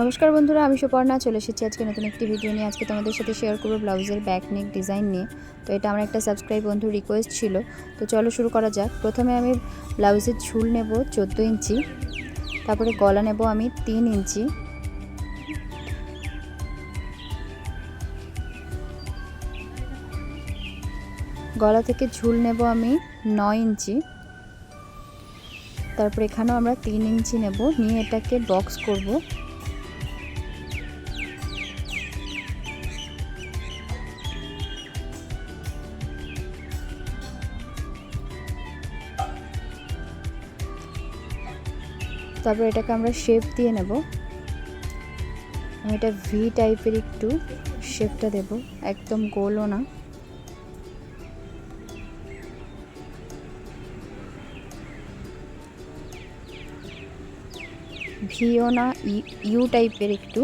নমস্কার বন্ধুরা, আমি সুপর্ণা, চলে এসেছি আজকে নতুন একটি ভিডিও নিয়ে। আজকে তোমাদের সাথে শেয়ার করব ব্লাউজের ব্যাক নেক ডিজাইন নিয়ে। তো এটা আমার একটা সাবস্ক্রাইব বন্ধুর রিকোয়েস্ট ছিল। তো চলো শুরু করা যাক। প্রথমে আমি ব্লাউজের ঝুল নেব চোদ্দ ইঞ্চি। তারপরে গলা নেব আমি তিন ইঞ্চি। গলা থেকে ঝুল নেব আমি নয় ইঞ্চি। তারপর এখানেও আমরা তিন ইঞ্চি নেব। নিয়ে এটাকে বক্স করব। তারপর এটাকে আমরা শেপ দিয়ে নেব। এটা ভি টাইপের একটু শেপটা দেব। একদম গোলও না। ভিও না ইউ টাইপের একটু।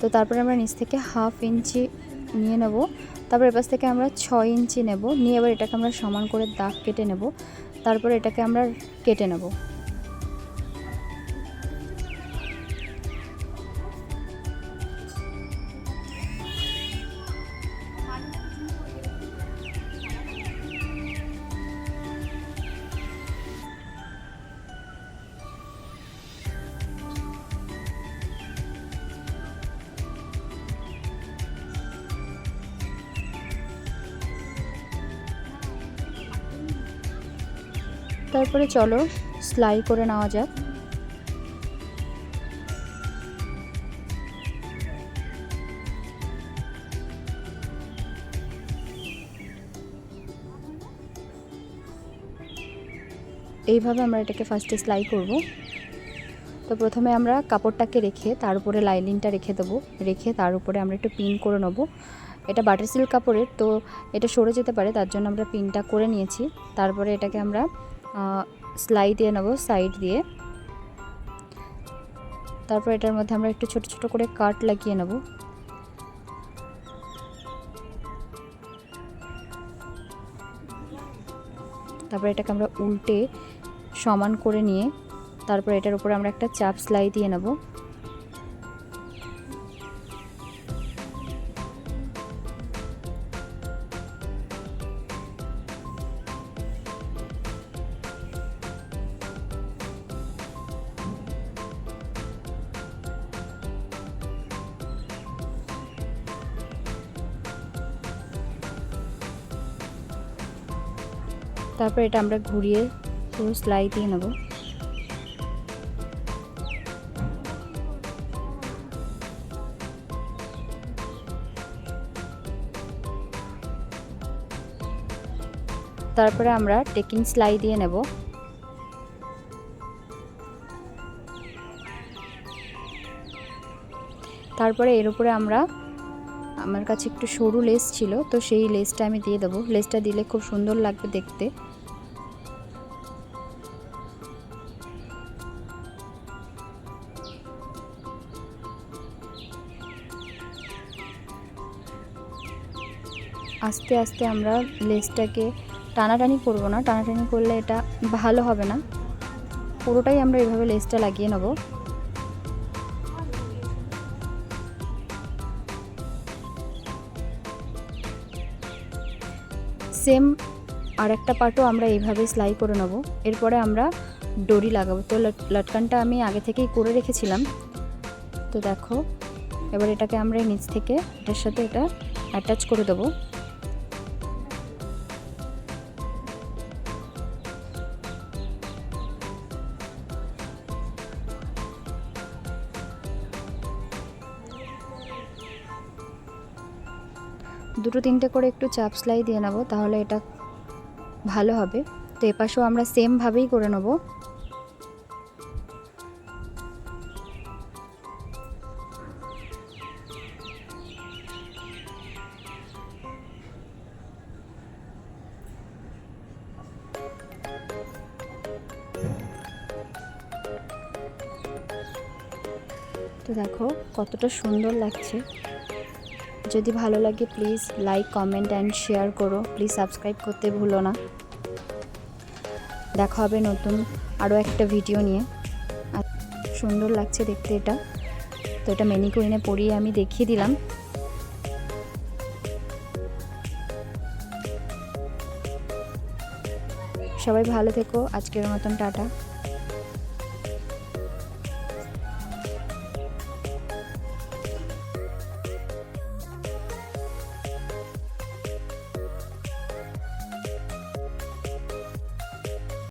তো তারপরে আমরা নিচ থেকে হাফ ইঞ্চি নিয়ে নেব। তারপর এপাশ থেকে আমরা ছয় ইঞ্চি নেব। নিয়ে এবার এটাকে আমরা সমান করে দাগ কেটে নেব। তারপর এটাকে আমরা কেটে নেব। তারপরে চলো সেলাই করে নেওয়া যাক। এইভাবে আমরা এটাকে ফার্স্টে সেলাই করব। তো প্রথমে আমরা কাপড়টাকে রেখে তার উপরে লাইনিংটা রেখে দেবো। রেখে তার উপরে আমরা একটু পিন করে নেব। এটা বাটার সিল্ক কাপড়ের, তো এটা সরে যেতে পারে, তার জন্য আমরা পিনটা করে নিয়েছি। তারপরে এটাকে আমরা সেলাই দিয়ে নেব সাইড দিয়ে। তারপর এটার মধ্যে আমরা একটু ছোট ছোট করে কাট লাগিয়ে নেব। তারপর এটাকে আমরা উল্টে সমান করে নিয়ে, তারপর এটার উপরে আমরা একটা চাপ সেলাই দিয়ে নেব। তারপর এটা আমরা ঘুরিয়ে পুরো সেলাই দিয়ে নেব। তারপরে আমরা টেকিং সেলাই দিয়ে নেব। তারপরে এর উপরে আমরা, আমার কাছে একটু সরু লেস ছিল, তো সেই লেসটা আমি দিয়ে দেবো। লেসটা দিলে খুব সুন্দর লাগবে দেখতে। আস্তে আস্তে আমরা লেসটাকে টানাটানি করব না, টানাটানি করলে এটা ভালো হবে না। পুরোটাই আমরা এভাবে লেসটা লাগিয়ে নেব। সেম আর একটা পার্টও আমরা এইভাবে সেলাই করে নেব। এরপরে আমরা ডরি লাগাবো। তো লটকানটা আমি আগে থেকেই করে রেখেছিলাম। তো দেখো, এবার এটাকে আমরা নিচ থেকে এটার সাথে এটা অ্যাটাচ করে দেবো। দুটো তিনটে করে একটু চাপ সেলাই দিয়ে নেব, তাহলে এটা ভালো হবে। তো এপাশেও আমরা সেমভাবেই করে নেব। তো দেখো কতটা সুন্দর লাগছে। যদি ভালো লাগে please like comment and share করো। প্লিজ সাবস্ক্রাইব করতে ভুলো না। দেখা হবে নতুন আরও একটা ভিডিও নিয়ে। সুন্দর লাগছে দেখতে এটা। তো এটা মেনিকুইনে পরিয়ে আমি দেখিয়ে দিলাম। সবাই ভালো থেকো। আজকের মতন টাটা।